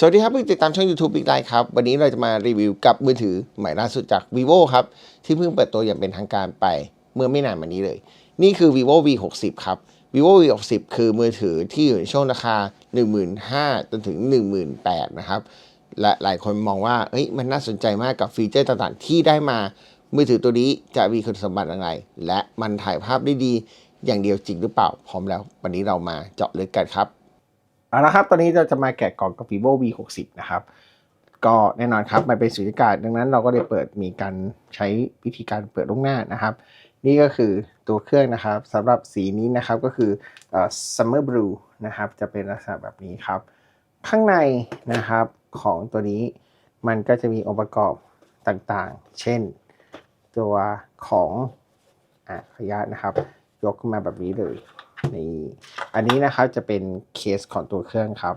สวัสดีครับผู้ติดตามช่อง YouTube Big Line ครับ วันนี้เราจะมารีวิวกับมือถือใหม่ล่าสุดจาก vivo ครับ ที่เพิ่งเปิดตัวอย่างเป็นทางการไปเมื่อไม่นานมานี้เลย นี่คือ vivo v 6 0ครับ vivo v 6 0คือมือถือที่อยู่ในช่วงราคา 15,000จนถึง 18,000นะครับและหลายคนมองว่าเฮ้ยมันน่าสนใจมากกับฟีเจอร์ต่างๆ ที่ได้มา มือถือตัวนี้จะมีคุณสมบัติอะไรและมันถ่ายภาพได้ดีอย่างเดียวจริงหรือเปล่าพร้อมแล้ว วันนี้เรามาเจาะลึกกันครับ เอาละครับ ตอนนี้เราจะมาแกะกล่องกับ vivo v 6 0นะครับ ก็แน่นอนครับ มันเป็นสุญญากาศ ดังนั้นเราก็ได้เปิดมีการใช้วิธีการเปิดล่วงหน้านะครับ นี่ก็คือตัวเครื่องนะครับสำหรับสีนี้นะครับก็คือ summer blue นะครับ จะเป็นลักษณะแบบนี้ครับ ข้างในนะครับของตัวนี้มันก็จะมีองค์ประกอบต่างๆ เช่น ตัวของอะขออนุญาตนะครับ ยกขึ้นมาแบบนี้เลย นี่อันนี้นะครับจะเป็นเคสของตัวเครื่องครับ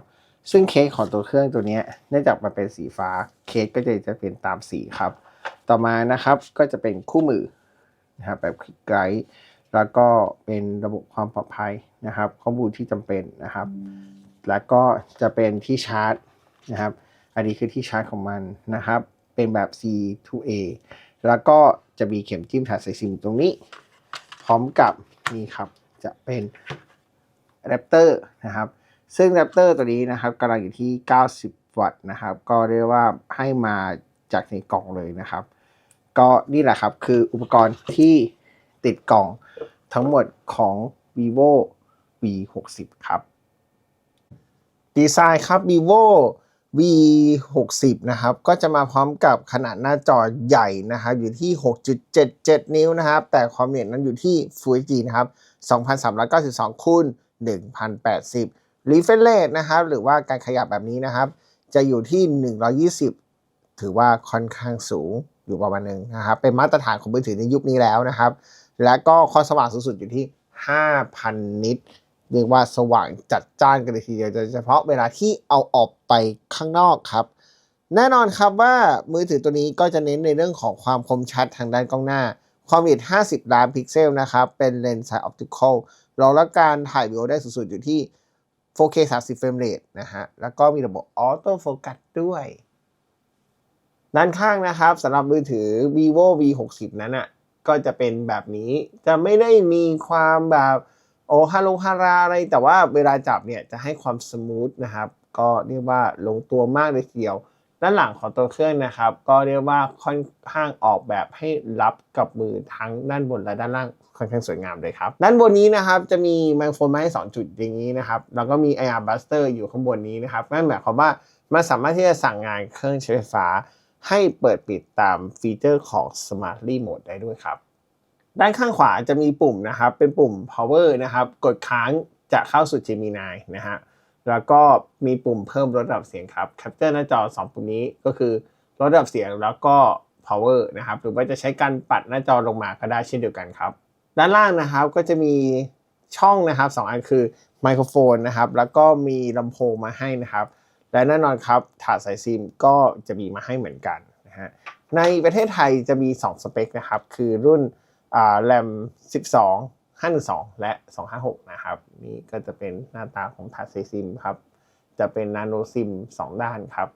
ซึ่งเคสของตัวเครื่องตัวนี้เนื่องจากมันเป็นสีฟ้าเคสก็จะจะเป็นตามสีครับ ต่อมานะครับก็จะเป็นคู่มือนะครับแบบคลิกไกด์แล้วก็เป็นระบบความปลอดภัยนะครับ ข้อมูลที่จำเป็นนะครับ แล้วก็จะเป็นที่ชาร์จนะครับ อันนี้คือที่ชาร์จของมันนะครับ เป็นแบบ C to A แล้วก็จะมีเข็มจิ้มถ่ายสายซิมตรงนี้ พร้อมกับนี่ครับ จะเป็นแดปเตอร์นะครับ ซึ่งแดปเตอร์ตัวนี้นะครับกำลังอยู่ที่ 90 วัตต์นะครับ ก็เรียกว่าให้มาจากในกล่องเลยนะครับ ก็นี่แหละครับคืออุปกรณ์ที่ติดกล่องทั้งหมดของ vivo v 6 0ครับ ดีไซน์ครับ vivo v 6 0นะครับ ก็จะมาพร้อมกับขนาดหน้าจอใหญ่นะครับ อยู่ที่ 6.77 นิ้วนะครับ แต่ความละเอียดนั้นอยู่ที่ Full HD นะครับ 2392คูณ1080 refresh rate นะครับหรือว่าการขยับแบบนี้นะครับ จะอยู่ที่ 120 ถือว่าค่อนข้างสูงอยู่ประมาณหนึงนะครับ เป็นมาตรฐานของมือถือในยุคนี้แล้วนะครับ และก็ความสว่างสูงสุดอยู่ที่ 5,000 นิตเรียกว่าสว่างจัดจ้านกันเลยทีเดียวโดยเฉพาะเวลาที่เอาออกไปข้างนอกครับ แน่นอนครับว่ามือถือตัวนี้ก็จะเน้นในเรื่องของความคมชัดทางด้านกล้องหน้า ความละเอียด 50 ล้านพิกเซลนะครับ เป็นเลนส์สายออปติคอลรองรับการถ่ายวิดีโอได้สูงสุดอยู่ที่ 4K 30 เฟรมเรทนะฮะ แล้วก็มีระบบออโต้โฟกัสด้วย ด้านข้างนะครับสำหรับมือถือ vivo v 6 0นั้นอะ ก็จะเป็นแบบนี้ จะไม่ได้มีความแบบโอฮาลงฮาราอะไร แต่ว่าเวลาจับเนี่ยจะให้ความสมูทนะครับ ก็เรียกว่าลงตัวมากเลยทีเดียว ด้านหลังของตัวเครื่องนะครับ ก็เรียกว่าค่อนข้างออกแบบให้รับกับมือทั้งด้านบนและด้านล่างค่อนข้างสวยงามเลยครับ ด้านบนนี้นะครับจะมีไมโครโฟนมาให้2จุดอย่างนี้นะครับแล้วก็มี IR Buster อยู่ข้างบนนี้นะครับนั่นหมายความว่ามันสามารถที่จะสั่งงานเครื่องใช้ไฟฟ้า ให้เปิดปิดตามฟีเจอร์ของ Smart Remote ได้ด้วยครับ ด้านข้างขวาจะมีปุ่มนะครับ เป็นปุ่ม power นะครับ กดค้างจะเข้าสู่ Gemini นะฮะ แล้วก็มีปุ่มเพิ่มลดระดับเสียงครับ Capture หน้าจอ 2 ปุ่มนี้ก็คือลดระดับเสียงแล้วก็ power นะครับ หรือว่าจะใช้การปัดหน้าจอลงมาก็ได้เช่นเดียวกันครับ ด้านล่างนะครับก็จะมีช่องนะครับสองอันคือไมโครโฟนนะครับ แล้วก็มีลำโพงมาให้นะครับ และแน่นอนครับถาดสายซิมก็จะมีมาให้เหมือนกันนะฮะ ในประเทศไทยจะมี 2 สเปคนะครับ คือรุ่นแรม 12 512 และ 256 นะครับ นี่ก็จะเป็นหน้าตาของถาดสายซิมครับ จะเป็นนาโนซิม 2 ด้านครับ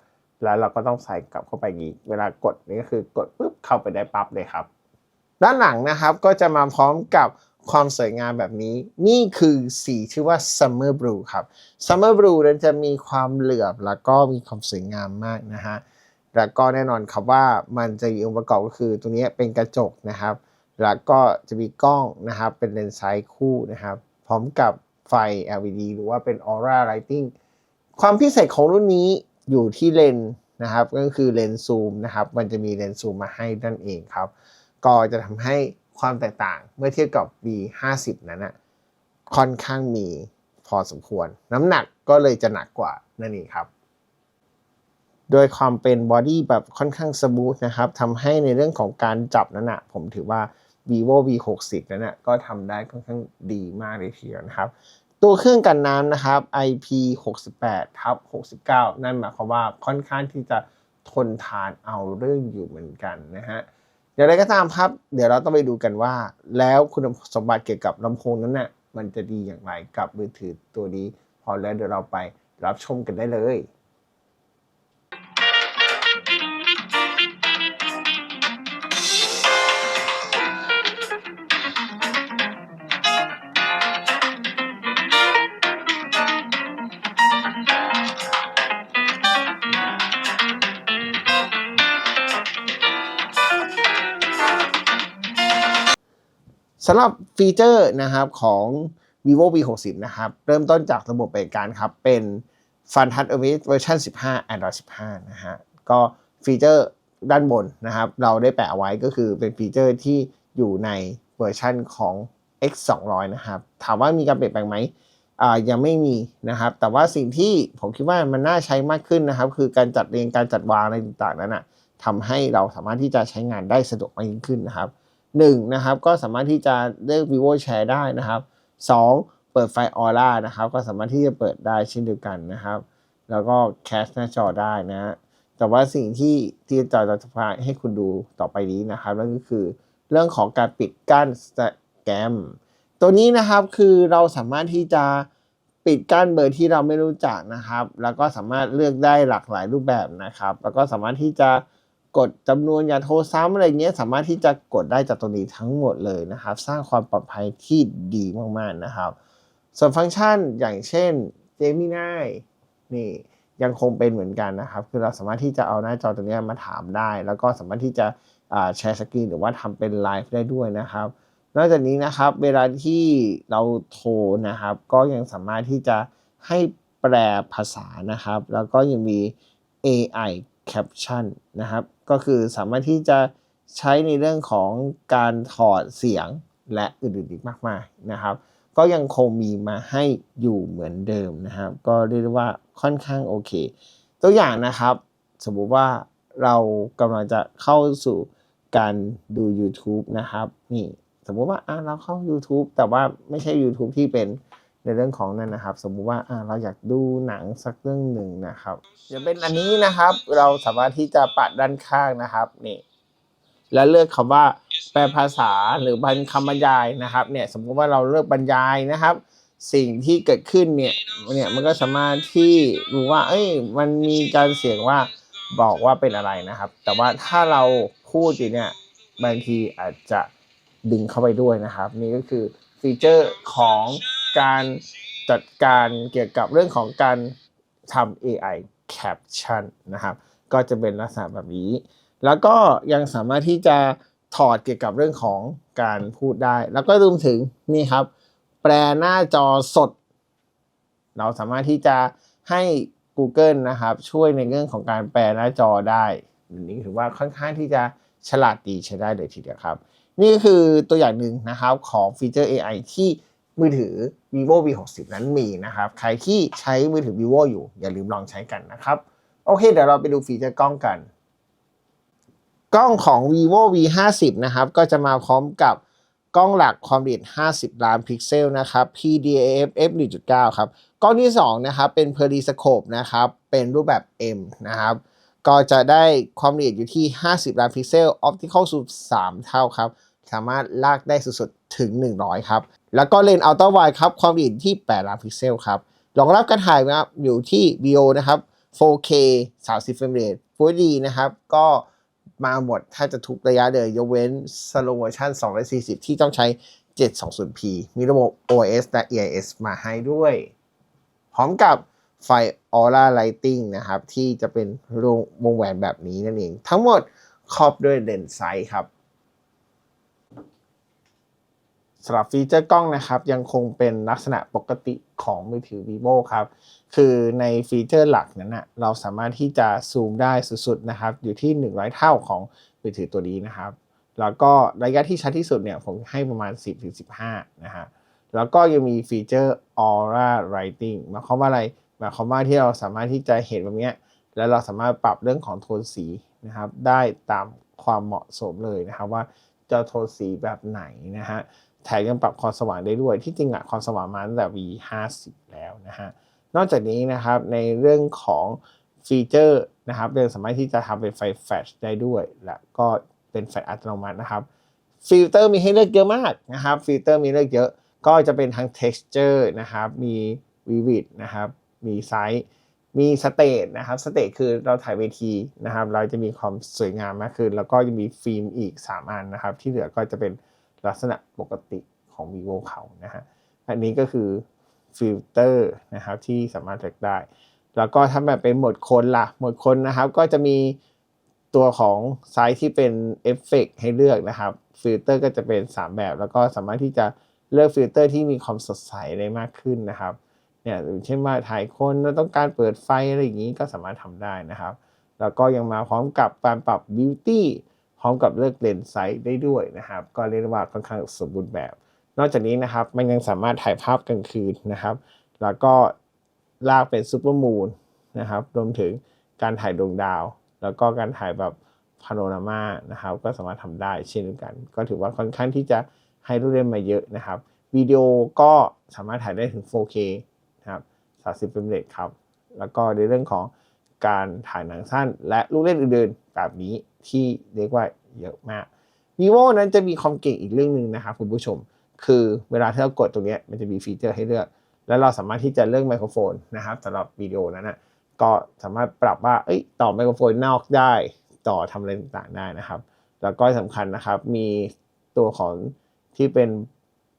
แล้วเราก็ต้องใส่กลับเข้าไปอีก เวลากดนี่ก็คือกดปุ๊บเข้าไปได้ปั๊บเลยครับ ด้านหลังนะครับก็จะมาพร้อมกับความสวยงามแบบนี้ นี่คือสีชื่อว่า Summer Blue ครับ Summer Blue นั้นจะมีความเหลือบแล้วก็มีความสวยงามมากนะฮะ แล้วก็แน่นอนครับว่ามันจะมีองค์ประกอบก็คือตรงนี้เป็นกระจกนะครับ แล้วก็จะมีกล้องนะครับเป็นเลนส์ไซด์คู่นะครับ พร้อมกับไฟ LED หรือว่าเป็น Aura Lighting ความพิเศษของรุ่นนี้อยู่ที่เลนส์นะครับก็คือเลนส์ซูมนะครับมันจะมีเลนส์ซูมมาให้นั่นเองครับ ก็จะทำให้ความแตกต่างเมื่อเทียบกับ V50 นั้นนะค่อนข้างมีพอสมควร น้ำหนักก็เลยจะหนักกว่านั่นเองครับ โดยความเป็นบอดี้แบบค่อนข้างสมูทนะครับทำให้ในเรื่องของการจับนั้นนะผมถือว่า vivo v60 นั้นนะก็ทำได้ค่อนข้างดีมากเลยทีเดียวนะครับ ตัวเครื่องกันน้ำนะครับ IP68 ทับ69 นั่นหมายความว่าค่อนข้างที่จะทนทานเอาเรื่องอยู่เหมือนกันนะฮะอย่างไรก็ตามครับ เดี๋ยวเราต้องไปดูกันว่า แล้วคุณสมบัติเกี่ยวกับลำโพงนั้นน่ะมันจะดีอย่างไรกับมือถือตัวนี้ พอแล้วเดี๋ยวเราไปรับชมกันได้เลย สำหรับฟีเจอร์นะครับของ vivo v 6 0นะครับ เริ่มต้นจากระบบบริการครับ เป็น Fun Touch OS เวอร์ชัน15 Android 15 นะฮะ ก็ฟีเจอร์ด้านบนนะครับ เราได้แปะไว้ก็คือเป็นฟีเจอร์ที่อยู่ในเวอร์ชันของ X 200นะครับ ถามว่ามีการเปลี่ยนแปลงไหมอ่ายังไม่มีนะครับ แต่ว่าสิ่งที่ผมคิดว่ามันน่าใช้มากขึ้นนะครับ คือการจัดเรียงการจัดวางอะไรต่างๆนั้นนะทำให้เราสามารถที่จะใช้งานได้สะดวกมากยิ่งขึ้นนะครับ หนึ่งนะครับก็สามารถที่จะเลือก vivo share ได้นะครับสองเปิดไฟออร่านะครับก็สามารถที่จะเปิดได้เช่นเดียวกันนะครับ แล้วก็แคสหน้าจอได้นะแต่ว่าสิ่งที่ที่จอจะพาให้คุณดูต่อไปนี้นะครับนั่นก็คือเรื่องของการปิดกั้นสแกมตัวนี้นะครับคือเราสามารถที่จะปิดกั้นเบอร์ที่เราไม่รู้จักนะครับ แล้วก็สามารถเลือกได้หลากหลายรูปแบบนะครับ แล้วก็สามารถที่จะ กดจำนวนอย่าโทรซ้ำอะไรเงี้ยสามารถที่จะกดได้จากตัวนี้ทั้งหมดเลยนะครับ สร้างความปลอดภัยที่ดีมากๆนะครับ ส่วนฟังก์ชันอย่างเช่น Gemini นี่ยังคงเป็นเหมือนกันนะครับ คือเราสามารถที่จะเอาหน้าจอตัวนี้มาถามได้ แล้วก็สามารถที่จะแชร์สกรีนหรือว่าทำเป็นไลฟ์ได้ด้วยนะครับ นอกจากนี้นะครับเวลาที่เราโทรนะครับ ก็ยังสามารถที่จะให้แปลภาษานะครับ แล้วก็ยังมี AI caption นะครับ ก็คือสามารถที่จะใช้ในเรื่องของการถอดเสียงและอื่นๆอีกมากมายนะครับ ก็ยังคงมีมาให้อยู่เหมือนเดิมนะครับ ก็เรียกได้ว่าค่อนข้างโอเค ตัวอย่างนะครับ สมมุติว่าเรากำลังจะเข้าสู่การดู YouTube นะครับ นี่ สมมุติว่าเราเข้า YouTube แต่ว่าไม่ใช่ YouTube ที่เป็น ในเรื่องของนั่นนะครับ สมมุติว่าอะเราอยากดูหนังสักเรื่องหนึ่งนะครับอย่างเป็นอันนี้นะครับ เราสามารถที่จะปัดด้านข้างนะครับนี่แล้วเลือกคำว่าแปลภาษาหรือบรรคำบรรยายนะครับเนี่ยสมมุติว่าเราเลือกบรรยายนะครับ สิ่งที่เกิดขึ้นเนี่ยเนี่ยมันก็สามารถที่รู้ว่า เอ้ยมันมีการเสียงว่าบอกว่าเป็นอะไรนะครับ แต่ว่าถ้าเราพูดอยู่เนี่ยบางทีอาจจะดึงเข้าไปด้วยนะครับ นี่ก็คือฟีเจอร์ของ การจัดการเกี่ยวกับเรื่องของการทำ AI caption นะครับ ก็จะเป็นลักษณะแบบนี้ แล้วก็ยังสามารถที่จะถอดเกี่ยวกับเรื่องของการพูดได้ แล้วก็รวมถึงนี่ครับ แปลหน้าจอสด เราสามารถที่จะให้ Google นะครับ ช่วยในเรื่องของการแปลหน้าจอได้นี่ถือว่าค่อนข้างที่จะฉลาดดีใช้ได้เลยทีเดียวครับ นี่ก็คือตัวอย่างหนึ่งนะครับของฟีเจอร์ AI ที่ มือถือ vivo v 6 0นั้นมีนะครับ ใครที่ใช้มือถือ vivo อยู่ อย่าลืมลองใช้กันนะครับ โอเค เดี๋ยวเราไปดูฟีเจอร์กล้องกัน กล้องของ vivo v 5 0นะครับ ก็จะมาพร้อมกับกล้องหลักความละเอียด 50 ล้านพิกเซลนะครับ PDAF f 1.9 ครับ กล้องที่ 2 นะครับ เป็น periscope นะครับ เป็นรูปแบบ M นะครับ ก็จะได้ความละเอียดอยู่ที่ 50 ล้านพิกเซล optical zoom 3 เท่าครับ สามารถลากได้สุดๆ ถึง 100 ครับ แล้วก็เลนส์อัลตร้าไวครับความละเอียดที่8ล้านพิกเซลครับรองรับการถ่ายนะครับอยู่ที่ VO นะครับ 4K 30เฟรมเรท Full HD นะครับ ก็มาหมดถ้าจะทุกระยะเลย ยกเว้น Slow Version 240 ที่ต้องใช้ 720p มีระบบ OS และ EIS มาให้ด้วย พร้อมกับไฟ Aura Lighting นะครับ ที่จะเป็นวงแหวนแบบนี้นั่นเอง ทั้งหมดครอบด้วยเลนส์ไซส์ครับ สำหรับฟีเจอร์กล้องนะครับ ยังคงเป็นลักษณะปกติของมือถือ vivo ครับ คือในฟีเจอร์หลักนั้นนะเราสามารถที่จะซูมได้สุดๆนะครับ อยู่ที่ 100 เท่าของมือถือตัวนี้นะครับ แล้วก็ระยะที่ชัดที่สุดเนี่ยผมให้ประมาณ 10-15 นะฮะแล้วก็ยังมีฟีเจอร์ aura lighting หมายความว่าอะไรหมายความว่าที่เราสามารถที่จะเห็นแบบนี้แล้วเราสามารถปรับเรื่องของโทนสีนะครับ ได้ตามความเหมาะสมเลยนะครับว่าจะโทนสีแบบไหนนะฮะ แถมยังปรับความสว่างได้ด้วย ที่จริงอะความสว่างมาตั้งแต่ V 5 0แล้วนะฮะ นอกจากนี้นะครับในเรื่องของฟีเจอร์นะครับยังสามารถที่จะทำเป็นไฟแฟลชได้ด้วย และก็เป็นแฟลชอัตโนมัตินะครับฟิลเตอร์มีให้เลือกเยอะมากนะครับฟิลเตอร์มีเลือกเยอะ ก็จะเป็นทั้ง texture นะครับมี vivid นะครับมีไซส์มีสเตทนะครับสเตทคือเราถ่ายเวทีนะครับ เราจะมีความสวยงามมากขึ้น แล้วก็จะมีฟิล์มอีก 3 อันนะครับ ที่เหลือก็จะเป็น ลักษณะปกติของ vivo เขานะฮะอันนี้ก็คือฟิลเตอร์นะครับที่สามารถเลือกได้ แล้วก็ถ้าแบบเป็นหมดคนล่ะหมดคนนะครับ ก็จะมีตัวของไซส์ที่เป็นเอฟเฟกให้เลือกนะครับฟิลเตอร์ก็จะเป็น 3 แบบ แล้วก็สามารถที่จะเลือกฟิลเตอร์ที่มีความสดใสได้มากขึ้นนะครับเนี่ยเช่นว่าถ่ายคนแล้วต้องการเปิดไฟอะไรอย่างนี้ก็สามารถทำได้นะครับ แล้วก็ยังมาพร้อมกับการปรับบิวตี้ ร้อมกับเลือกเลนส์ไซส์ได้ด้วยนะครับ ก็เรียกว่าค่อนข้างสมบูรณ์แบบ นอกจากนี้นะครับมันยังสามารถถ่ายภาพกลางคืนนะครับ แล้วก็ลากเป็นซูเปอร์มูนนะครับรวมถึงการถ่ายดวงดาว แล้วก็การถ่ายแบบพาโนรามานะครับ ก็สามารถทำได้เช่นเดียวกัน ก็ถือว่าค่อนข้างที่จะให้รูปเล่นมาเยอะนะครับวิดีโอก็สามารถถ่ายได้ถึง 4K นะครับ 30เฟรมเรทครับ แล้วก็ในเรื่องของการถ่ายหนังสั้นและลูกเล่นอื่นๆแบบนี้ ที่เรียกว่าเยอะมาก vivo นั้นจะมีความเก่งอีกเรื่องหนึ่งนะครับคุณผู้ชม คือเวลาที่เรากดตรงนี้มันจะมีฟีเจอร์ให้เลือก แล้วเราสามารถที่จะเลือกไมโครโฟนนะครับสำหรับวิดีโอนั้นนะก็สามารถปรับว่าเอ้ยต่อไมโครโฟนนอกได้ ต่อทำอะไรต่างๆได้นะครับ แล้วก็สำคัญนะครับมีตัวของที่เป็น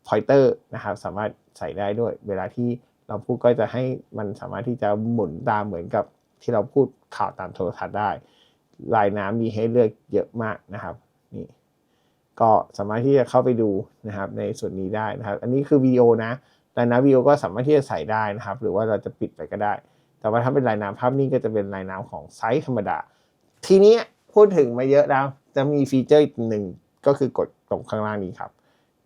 pointer นะครับสามารถใส่ได้ด้วย เวลาที่เราพูดก็จะให้มันสามารถที่จะหมุนตามเหมือนกับที่เราพูดข่าวตามโทรทัศน์ได้ ลายน้ำมีให้เลือกเยอะมากนะครับนี่ก็สามารถที่จะเข้าไปดูนะครับในส่วนนี้ได้นะครับ อันนี้คือวิดีโอนะลายน้ำวิดีโอก็สามารถที่จะใส่ได้นะครับ หรือว่าเราจะปิดไปก็ได้ แต่ว่าถ้าเป็นลายน้ำภาพนิ่งก็จะเป็นลายน้ำของไซส์ธรรมดา ทีนี้พูดถึงมาเยอะแล้วจะมีฟีเจอร์อีกหนึ่งก็คือกดตรงข้างล่างนี้ครับ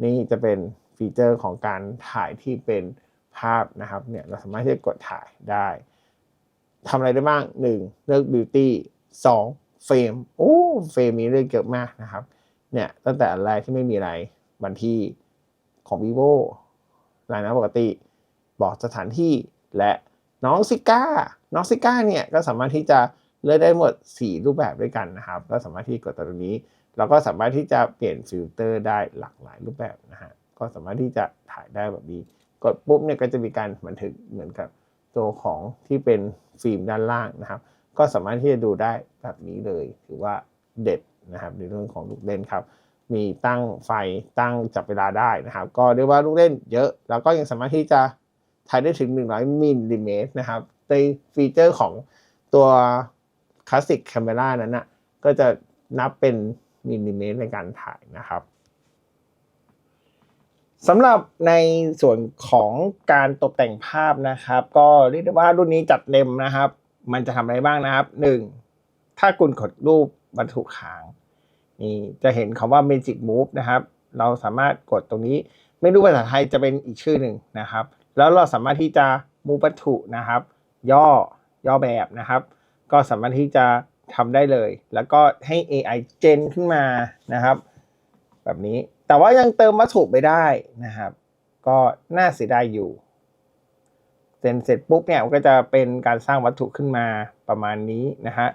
นี่จะเป็นฟีเจอร์ของการถ่ายที่เป็นภาพนะครับเนี่ยเราสามารถที่จะกดถ่ายได้ทำอะไรได้บ้าง 1. เลือก beauty 2. เฟรมโอ้เฟรมมีเรื่องเยอะมากนะครับ เนี่ยตั้งแต่แรกที่ไม่มีอะไรวันที่ของ vivo รายน้ำปกติ บอกสถานที่และน้องซิก้าน้องซิก้าเนี่ยก็สามารถที่จะเลือกได้หมด 4 รูปแบบด้วยกันนะครับ ก็สามารถที่กดตรงนี้ เราก็สามารถที่จะเปลี่ยนฟิลเตอร์ได้หลากหลายรูปแบบนะฮะก็สามารถที่จะถ่ายได้แบบนี้ กดปุ๊บเนี่ยก็จะมีการบันทึกเหมือนกับตัวของที่เป็นฟิล์มด้านล่างนะครับ ก็สามารถที่จะดูได้แบบนี้เลยถือว่าเด็ดนะครับในเรื่องของลูกเล่นครับ มีตั้งไฟตั้งจับเวลาได้นะครับ ก็เรียกว่าลูกเล่นเยอะ แล้วก็ยังสามารถที่จะถ่ายได้ถึง 100 มิลลิเมตรนะครับ ในฟีเจอร์ของตัวคลาสสิก c a ม e r a นั้นนะก็จะนับเป็นมิลลิเมตรในการถ่ายนะครับสำหรับในส่วนของการตกแต่งภาพนะครับ ก็เรียกได้ว่ารุ่นนี้จัดเต็มนะครับ มันจะทำอะไรบ้างนะครับ 1. ถ้าคุณกดรูปวัตถุค้างนี่จะเห็นคำว่า Magic Move นะครับ เราสามารถกดตรงนี้ ไม่รู้ภาษาไทยจะเป็นอีกชื่อหนึ่งนะครับ แล้วเราสามารถที่จะ move วัตถุนะครับ ย่อย่อแบบนะครับ ก็สามารถที่จะทำได้เลย แล้วก็ให้ AI gen ขึ้นมานะครับ แบบนี้แต่ว่ายังเติมวัตถุไม่ได้นะครับ ก็น่าเสียดายอยู่ เสร็จเสร็จปุ๊บเนี่ยก็จะเป็นการสร้างวัตถุขึ้นมาประมาณนี้นะฮะ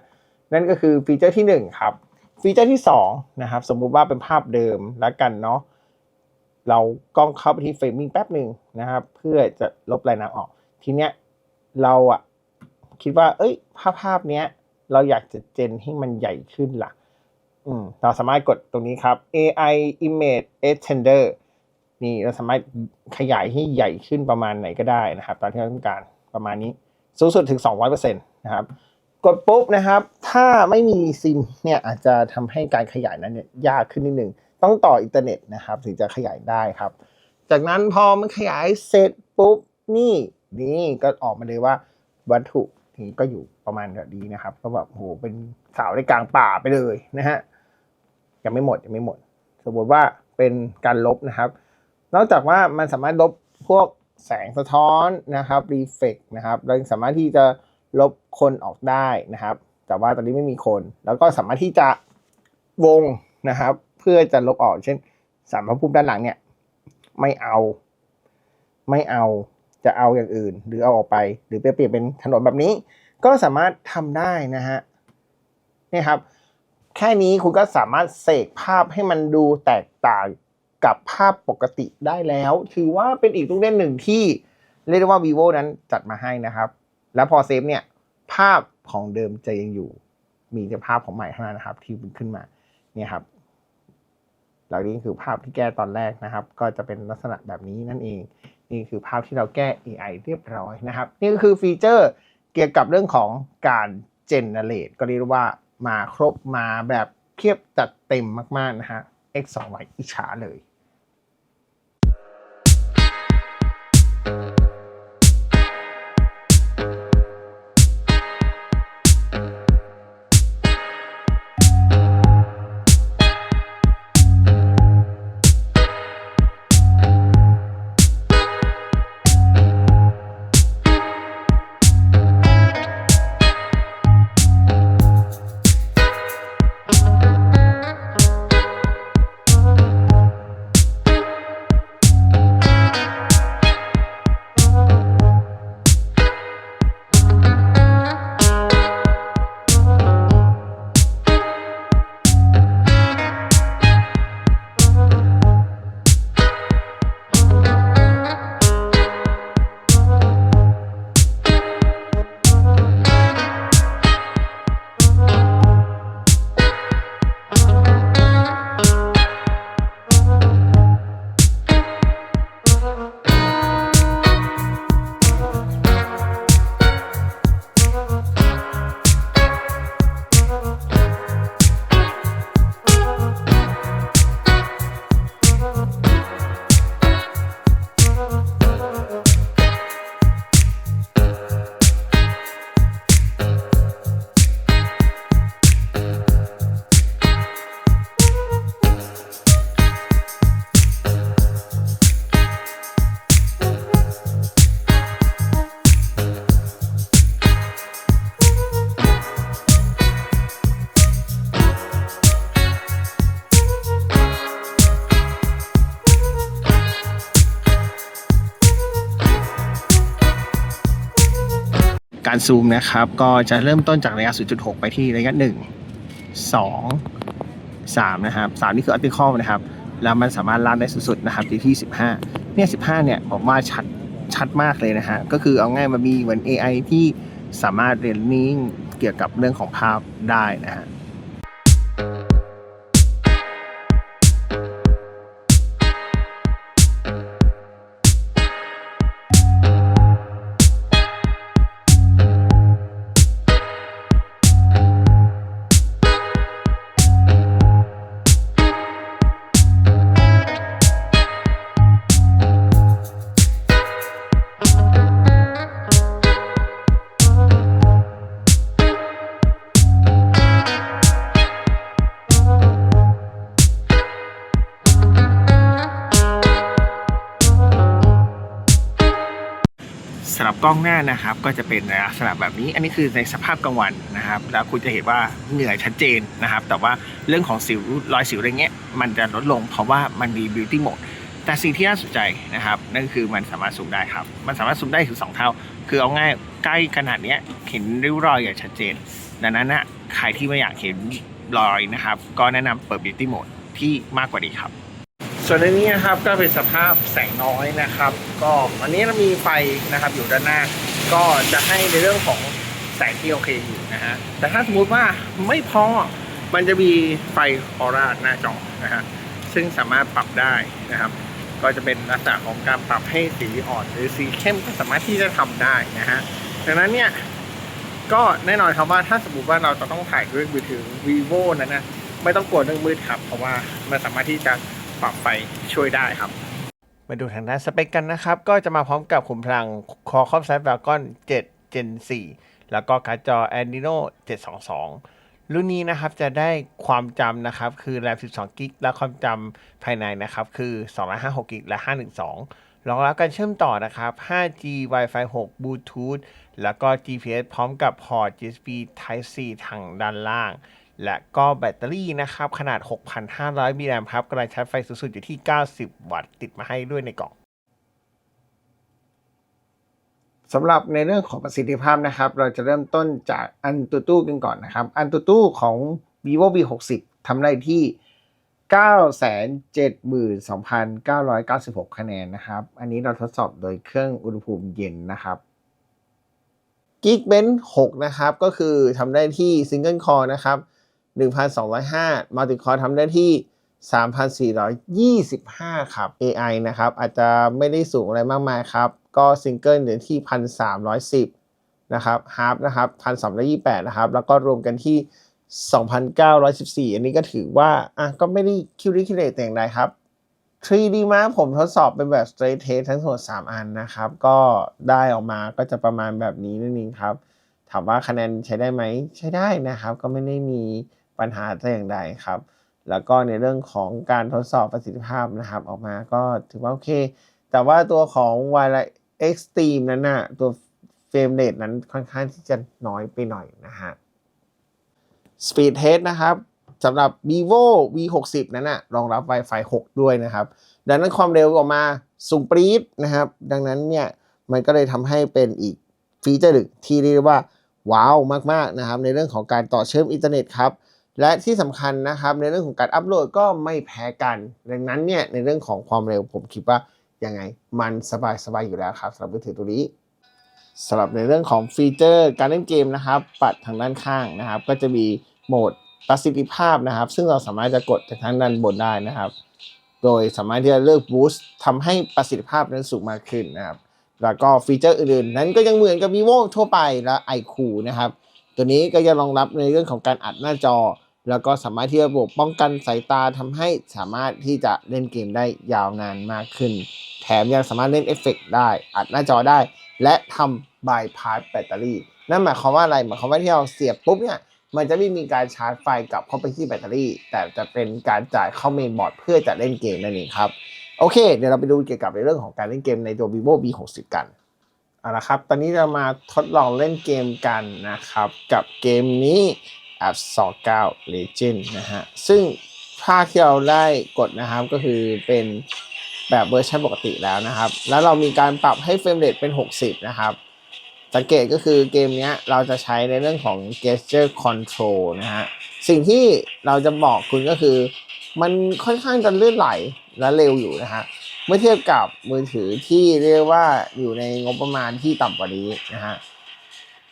นั่นก็คือฟีเจอร์ที่ 1 ครับ ฟีเจอร์ที่ 2 นะครับ สมมุติว่าเป็นภาพเดิมแล้วกันเนาะเรากล้องเข้าไปที่เฟรมมิ่งแป๊บหนึ่งนะครับ เพื่อจะลบลายน้ำออก ทีเนี้ยเราอะคิดว่า เอ้ย ภาพภาพเนี้ย เราอยากจะเจนให้มันใหญ่ขึ้นล่ะ อืม เราสามารถกดตรงนี้ครับ AI Image Extender นี่เราสามารถขยายให้ใหญ่ขึ้นประมาณไหนก็ได้นะครับ ตามที่เราต้องการประมาณนี้สูงสุดถึง 200%นะครับ กดปุ๊บนะครับ ถ้าไม่มีซิมเนี่ยอาจจะทำให้การขยายนั้นเนี่ยยากขึ้นนิดนึง ต้องต่ออินเทอร์เน็ตนะครับ ถึงจะขยายได้ครับ จากนั้นพอมันขยายเสร็จปุ๊บนี่นี่ก็ออกมาเลยว่าวัตถุนี้ก็อยู่ประมาณแบบนี้นะครับ ก็แบบโหเป็นสาวในกลางป่าไปเลยนะฮะยังไม่หมดยังไม่หมด สมมติว่าเป็นการลบนะครับ นอกจากว่ามันสามารถลบพวกแสงสะท้อนนะครับรีเฟกนะครับเราสามารถที่จะลบคนออกได้นะครับ แต่ว่าตอนนี้ไม่มีคน แล้วก็สามารถที่จะวงนะครับ เพื่อจะลบออกเช่นสารพระภูมิด้านหลังเนี่ยไม่เอา ไม่เอาจะเอาอย่างอื่น หรือเอาออกไป หรือไปเปลี่ยนเป็นถนนแบบนี้ ก็สามารถทำได้นะฮะนี่ครับ แค่นี้คุณก็สามารถเสกภาพให้มันดูแตกต่าง กับภาพปกติได้แล้ว ถือว่าเป็นอีกลูกเล่นหนึ่งที่เรียกได้ว่า vivo นั้นจัดมาให้นะครับ แล้วพอเซฟเนี่ยภาพของเดิมจะยังอยู่ มีแต่ภาพของใหม่เท่านั้นนะครับ ที่มันขึ้นมาเนี่ยครับเหล่านี้คือภาพที่แก้ตอนแรกนะครับ ก็จะเป็นลักษณะแบบนี้นั่นเอง นี่คือภาพที่เราแก้ AI เรียบร้อยนะครับ นี่ก็คือฟีเจอร์เกี่ยวกับเรื่องของการ generate ก็เรียกว่ามาครบมาแบบเพียบจัดเต็มมากๆนะฮะ X 2 y อิจฉาเลย การซูมนะครับ ก็จะเริ่มต้นจากระยะ 0.6 ไปที่ระยะ 1 2 3 นะครับ 3 นี่คือ optical นะครับ แล้วมันสามารถลากได้สุดๆนะครับที่ที่ 15 เนี่ย 15 เนี่ยผมว่าชัดชัดมากเลยนะฮะ ก็คือเอาง่ายมันมีเหมือน AI ที่สามารถเรียนรู้เกี่ยวกับเรื่องของภาพได้นะฮะ กล้องหน้านะครับ ก็จะเป็นลักษณะแบบนี้ อันนี้คือในสภาพกลางวันนะครับ แล้วคุณจะเห็นว่าเหนื่อยชัดเจนนะครับ แต่ว่าเรื่องของสิวรอยสิวอะไรเงี้ยมันจะลดลงเพราะว่ามันมี beauty mode แต่สิ่งที่น่าสนใจนะครับ นั่นคือมันสามารถซูมได้ครับ มันสามารถซูมได้ถึงสองเท่า คือเอาง่ายใกล้ขนาดเนี้ยเห็นริ้วรอยอย่างชัดเจน ดังนั้นนะใครที่ไม่อยากเห็นรอยนะครับ ก็แนะนำเปิด beauty mode ที่มากกว่านี้ครับ ส่วนในนี้นะครับก็เป็นสภาพแสงน้อยนะครับ ก็อันนี้เรามีไฟนะครับอยู่ด้านหน้า ก็จะให้ในเรื่องของแสงที่โอเคอยู่นะฮะแต่ถ้าสมมติว่าไม่พอมันจะมีไฟออร่าหน้าจอนะฮะซึ่งสามารถปรับได้นะครับ ก็จะเป็นลักษณะของการปรับให้สีอ่อนหรือสีเข้มก็สามารถที่จะทำได้นะฮะดังนั้นเนี่ยก็แน่นอนครับว่าถ้าสมมติว่าเราจะต้องถ่ายด้วยมือถือ vivo นั้นนะไม่ต้องกลัวเรื่องมืดครับ เพราะว่ามันสามารถที่จะ ปรับไฟช่วยได้ครับ มาดูทางด้านสเปคกันนะครับ ก็จะมาพร้อมกับขุมพลัง Qualcomm Snapdragon 7 Gen 4 แล้วก็การ์ดจอ Adreno 722 รุ่นนี้นะครับจะได้ความจำนะครับ คือ RAM 12 g b และความจำภายในนะครับ คือ 256 g b และ 512 รองรับการเชื่อมต่อนะครับ 5G Wi-Fi 6 Bluetooth แล้วก็ GPS พร้อมกับพอร์ต USB Type C ทางด้านล่าง และก็แบตเตอรี่นะครับ ขนาด 6,500 มิลลิแอมป์ครับกำลังใช้ไฟสูงสุดอยู่ที่ 90 วัตต์ติดมาให้ด้วยในกล่องสำหรับในเรื่องของประสิทธิภาพนะครับ เราจะเริ่มต้นจากอันตูตู้กันก่อนนะครับ อันตูตู้ของ vivo v 6 0ทำได้ที่ 972,996 คะแนนนะครับ อันนี้เราทดสอบโดยเครื่องอุณหภูมิเย็นนะครับ Geekbench 6 นะครับ ก็คือทำได้ที่ Single Core นะครับ 1,205 Multi Core ทำได้ที่ 3,425 ครับ AI นะครับ อาจจะไม่ได้สูงอะไรมากมายครับ ก็ Single อยู่ที่ 1,310 นะครับ Half นะครับ1,328 นะครับ แล้วก็รวมกันที่ 2,914 อันนี้ก็ถือว่า อะ ก็ไม่ได้คิวริคิเลตแต่อย่างใดครับ 3D Mark ผมทดสอบเป็นแบบ straight test ทั้งหมด 3 อันนะครับ ก็ได้ออกมาก็จะประมาณแบบนี้นั่นเองครับ ถามว่าคะแนนใช้ได้ไหม ใช้ได้นะครับ ก็ไม่ได้มี ปัญหาแต่อย่างใดครับ แล้วก็ในเรื่องของการทดสอบประสิทธิภาพนะครับ ออกมาก็ถือว่าโอเค แต่ว่าตัวของ Wildlife Extreme นั้นน่ะตัวเฟรมเรทนั้นค่อนข้างที่จะน้อยไปหน่อยนะฮะ Speed Test นะครับสำหรับ vivo v 6 0นั้นน่ะรองรับ Wi-Fi 6 ด้วยนะครับ ดังนั้นความเร็วออกมาสูงปรี๊ดนะครับ ดังนั้นเนี่ยมันก็เลยทำให้เป็นอีกฟีเจอร์หนึ่งที่เรียกว่าว้าวมากๆนะครับ ในเรื่องของการต่อเชื่อมอินเทอร์เน็ตครับ และที่สำคัญนะครับในเรื่องของการอัปโหลดก็ไม่แพ้กัน ดังนั้นเนี่ยในเรื่องของความเร็วผมคิดว่ายังไงมันสบายๆอยู่แล้วครับสำหรับมือถือตัวนี้สำหรับในเรื่องของฟีเจอร์การเล่นเกมนะครับ ปัดทางด้านข้างนะครับ ก็จะมีโหมดประสิทธิภาพนะครับ ซึ่งเราสามารถจะกดจากทางด้านบนได้นะครับ โดยสามารถที่จะเลือกบูสต์ทำให้ประสิทธิภาพนั้นสูงมากขึ้นนะครับ แล้วก็ฟีเจอร์อื่นๆ นั้นก็ยังเหมือนกับ vivo ทั่วไปและ iQ นะครับ ตัวนี้ก็จะรองรับในเรื่องของการอัดหน้าจอ แล้วก็สามารถที่จะบวกป้องกันสายตาทำให้สามารถที่จะเล่นเกมได้ยาวนานมากขึ้น แถมยังสามารถเล่นเอฟเฟกต์ได้ อัดหน้าจอได้ และทำบายพาสแบตเตอรี่ นั่นหมายความว่าอะไร หมายความว่าที่เราเสียบปุ๊บเนี่ย มันจะไม่มีการชาร์จไฟกลับเข้าไปที่แบตเตอรี่ แต่จะเป็นการจ่ายเข้าเมนบอร์ดเพื่อจะเล่นเกมนั่นเองครับ โอเค เดี๋ยวเราไปดูเกี่ยวกับในเรื่องของการเล่นเกมในตัว vivo v 6 0กันเอาละครับ ตอนนี้เรามาทดลองเล่นเกมกันนะครับ กับเกมนี้ a p 29 Legend นะฮะ ซึ่งภาคที่เราได้กดนะครับก็คือเป็นแบบเวอร์ชันปกติแล้วนะครับ แล้วเรามีการปรับให้เฟรมเรทเป็น 60 นะครับ สังเกตก็คือเกมนี้เราจะใช้ในเรื่องของ gesture control นะฮะ สิ่งที่เราจะบอกคุณก็คือ มันค่อนข้างจะลื่นไหลและเร็วอยู่นะฮะ เมื่อเทียบกับมือถือที่เรียกว่าอยู่ในงบประมาณที่ต่ำกว่านี้นะฮะ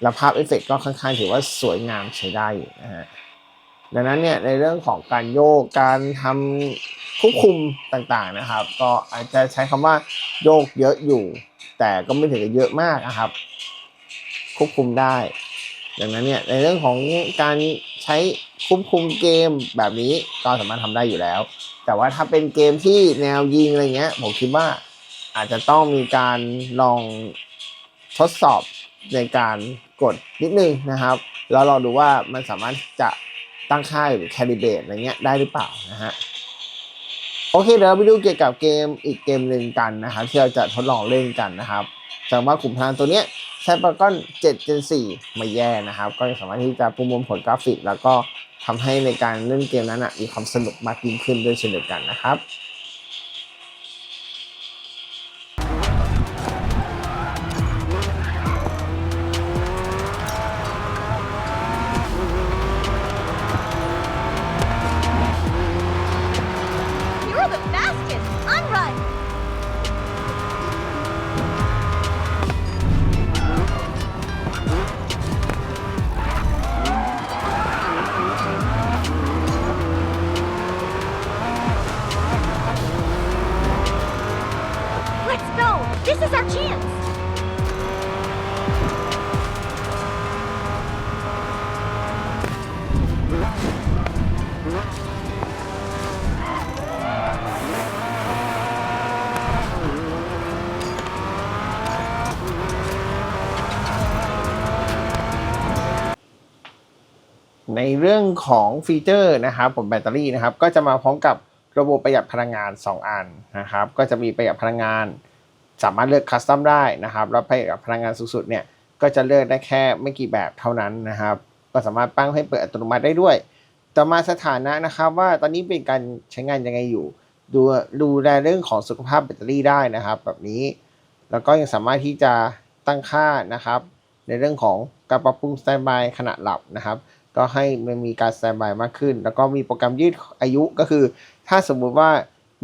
แล้วภาพเอฟเฟกต์ก็ค่อนข้างถือว่าสวยงามใช้ได้นะฮะดังนั้นเนี่ยในเรื่องของการโยกการทำควบคุมต่างๆนะครับ ก็อาจจะใช้คำว่าโยกเยอะอยู่ แต่ก็ไม่ถึงกับเยอะมากนะครับ ควบคุมได้ ดังนั้นเนี่ยในเรื่องของการใช้ควบคุมเกมแบบนี้ก็สามารถทำได้อยู่แล้ว แต่ว่าถ้าเป็นเกมที่แนวยิงอะไรเงี้ยผมคิดว่าอาจจะต้องมีการลองทดสอบในการ กดนิดนึงนะครับ แล้วเราดูว่ามันสามารถจะตั้งค่าหรือแคลิเบตอะไรเงี้ยได้หรือเปล่านะฮะโอเคเดี๋ยวเราไปดูเกี่ยวกับเกมอีกเกมหนึ่งกันนะครับที่เราจะทดลองเล่นกันนะครับจากว่ากลุ่มทางตัวเนี้ยใช้ปรากอน7 Gen 4ไม่แย่นะครับ ก็สามารถที่จะประมวลผลกราฟิก แล้วก็ทำให้ในการเล่นเกมนั้นนะมีความสนุกมากยิ่งขึ้นด้วยเช่นเดียวกันนะครับ ในเรื่องของฟีเจอร์นะครับผมแบตเตอรี่นะครับก็จะมาพร้อมกับระบบประหยัดพลังงาน 2 อันนะครับก็จะมีประหยัดพลังงาน สามารถเลือกคัสตอมได้นะครับแล้วประหยัดพลังงานสูงสุดเนี่ยก็จะเลือกได้แค่ไม่กี่แบบเท่านั้นนะครับก็สามารถปั้งให้เปิดอัตโนมัติได้ด้วย ต่อมาสถานะนะครับว่าตอนนี้เป็นการใช้งานยังไงอยู่ ดูดูแลเรื่องของสุขภาพแบตเตอรี่ได้นะครับ แบบนี้ แล้วก็ยังสามารถที่จะตั้งค่านะครับ ในเรื่องของการปรับปรุงสแตนบายขณะหลับนะครับ ก็ให้มันมีการสแตนบายมากขึ้น แล้วก็มีโปรแกรมยืดอายุก็คือ ถ้าสมมุติว่า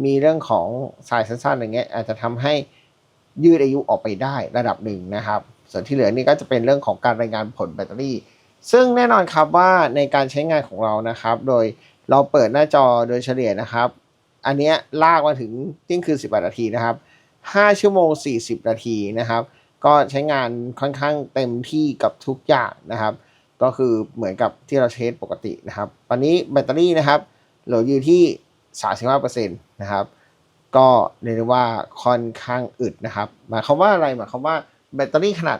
มีเรื่องของสายสั้นๆอย่างเงี้ยอาจจะทำให้ยืดอายุออกไปได้ระดับหนึ่งนะครับ ส่วนที่เหลือนี่ก็จะเป็นเรื่องของการรายงานผลแบตเตอรี่ ซึ่งแน่นอนครับว่าในการใช้งานของเรานะครับ โดยเราเปิดหน้าจอโดยเฉลี่ยนะครับ อันเนี้ยลากมาถึงเที่ยงคืน18นาทีนะครับ 5 ชั่วโมง 40 นาทีนะครับ ก็ใช้งานค่อนข้างเต็มที่กับทุกอย่างนะครับ ก็คือเหมือนกับที่เราเทสปกตินะครับ ตอนนี้แบตเตอรี่นะครับเหลืออยู่ที่ 35%นะครับ ก็เรียกได้ว่าค่อนข้างอึดนะครับ หมายความว่าอะไร หมายความว่าแบตเตอรี่ขนาด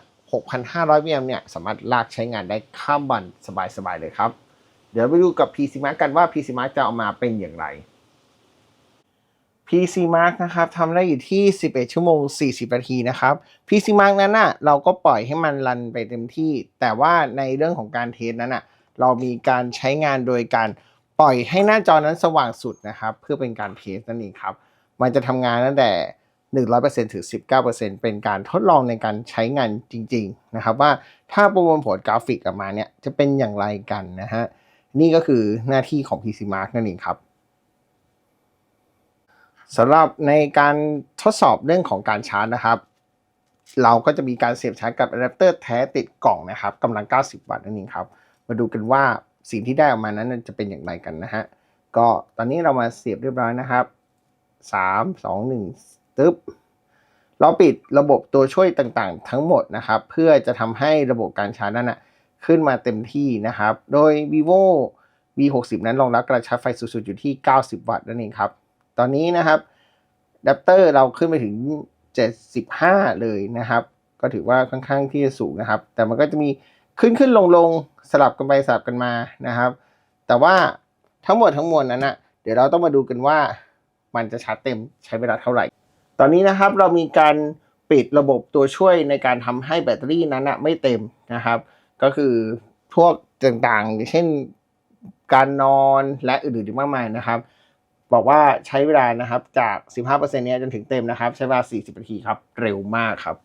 6,500มิลลิแอมป์เนี่ยสามารถลากใช้งานได้ข้ามวันสบายๆเลยครับ เดี๋ยวไปดูกับ PC Mark กันว่า PC Mark จะเอามาเป็นอย่างไร PC Mark นะครับทำได้อยู่ที่ 11 ชั่วโมง 40 นาทีนะครับ PC Mark นั้นน่ะเราก็ปล่อยให้มันรันไปเต็มที่ แต่ว่าในเรื่องของการเทสนั้นน่ะเรามีการใช้งานโดยการปล่อยให้หน้าจอนั้นสว่างสุดนะครับ เพื่อเป็นการเทสนั่นเองครับ มันจะทำงานตั้งแต่ 100%ถึง 19%เป็นการทดลองในการใช้งานจริง ๆ นะครับ ว่าถ้าประมวลผลกราฟิกออกมาเนี่ยจะเป็นอย่างไรกันนะฮะนี่ก็คือหน้าที่ของ PC Mark นั่นเองครับ สำหรับในการทดสอบเรื่องของการชาร์จนะครับ เราก็จะมีการเสียบชาร์จกับอะแดปเตอร์แท้ติดกล่องนะครับกำลัง 90 วัตต์นั่นเองครับ มาดูกันว่าสิ่งที่ได้ออกมานั้นจะเป็นอย่างไรกันนะฮะ ก็ตอนนี้เรามาเสียบเรียบร้อยนะครับ 3 2 1ตึ๊บ เราปิดระบบตัวช่วยต่างๆ ทั้งหมดนะครับ เพื่อจะทำให้ระบบการชาร์จนั้นนะขึ้นมาเต็มที่นะครับ โดย vivo v60 นั้นรองรับกระชาร์จไฟสูงสุดอยู่ที่ 90 วัตต์นั่นเองครับ ตอนนี้นะครับอะแดปเตอร์เราขึ้นไปถึง 75 เลยนะครับ ก็ถือว่าค่อนข้างที่จะสูงนะครับ แต่มันก็จะมีขึ้นขึ้นลงลงสลับกันไปสลับกันมานะครับ แต่ว่าทั้งหมดทั้งมวลนั้นนะเดี๋ยวเราต้องมาดูกันว่ามันจะชาร์จเต็มใช้เวลาเท่าไหร่ ตอนนี้นะครับเรามีการปิดระบบตัวช่วยในการทำให้แบตเตอรี่นั้นนะไม่เต็มนะครับ ก็คือพวกต่างๆ เช่นการนอนและอื่นๆอีกมากมายนะครับ บอกว่าใช้เวลานะครับจาก 15%เนี้ยจนถึงเต็มนะครับ ใช้เวลา 40 นาทีครับ เร็วมากครับ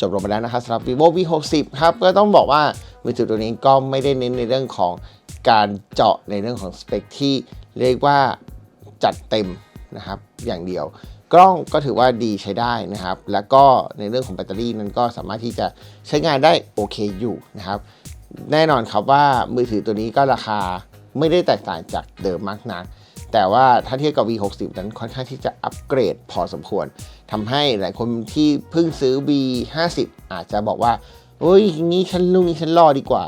จบลงไปแล้วนะครับสำหรับ vivo v 6 0ครับ ก็ต้องบอกว่ามือถือตัวนี้ก็ไม่ได้เน้นในเรื่องของการเจาะในเรื่องของสเปคที่เรียกว่าจัดเต็มนะครับอย่างเดียว กล้องก็ถือว่าดีใช้ได้นะครับ แล้วก็ในเรื่องของแบตเตอรี่นั้นก็สามารถที่จะใช้งานได้โอเคอยู่นะครับ แน่นอนครับว่ามือถือตัวนี้ก็ราคาไม่ได้แตกต่างจากเดิมมากนัก แต่ว่าถ้าเทียบกับ V60 นั้นค่อนข้างที่จะอัปเกรดพอสมควรทำให้หลายคนที่เพิ่งซื้อ V50 อาจจะบอกว่าโอ้ยงี้ฉันลุงนี้ฉันรอดีกว่า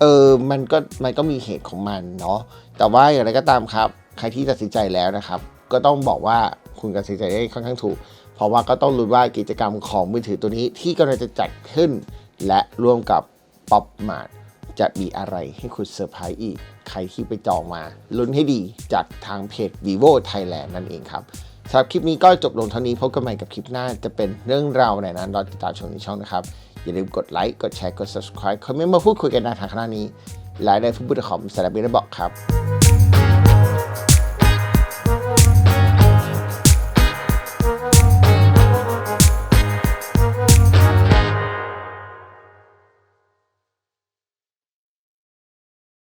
เออมันก็มันก็มีเหตุของมันเนาะแต่ว่าอย่างไรก็ตามครับ ใครที่ตัดสินใจแล้วนะครับ ก็ต้องบอกว่าคุณตัดสินใจได้ค่อนข้างถูก เพราะว่าก็ต้องรู้ว่ากิจกรรมของมือถือตัวนี้ที่กำลังจะจัดขึ้น และร่วมกับ Pop Mart จะมีอะไรให้คุณเซอร์ไพรส์อีก ใครที่ไปจองมา ลุ้นให้ดีจากทางเพจ vivo Thailand นั่นเองครับสำหรับคลิปนี้ก็จบลงเท่านี้พบกันใหม่กับคลิปหน้าจะเป็นเรื่องราวไหนนั้นรอติดตามชมในช่องนะครับ อย่าลืมกดไลค์กดแชร์กด subscribe คอมเมนต์มาพูดคุยกันในทางข้างหน้านี้ไละในฟุตบอลคอมสารบินบอกครับ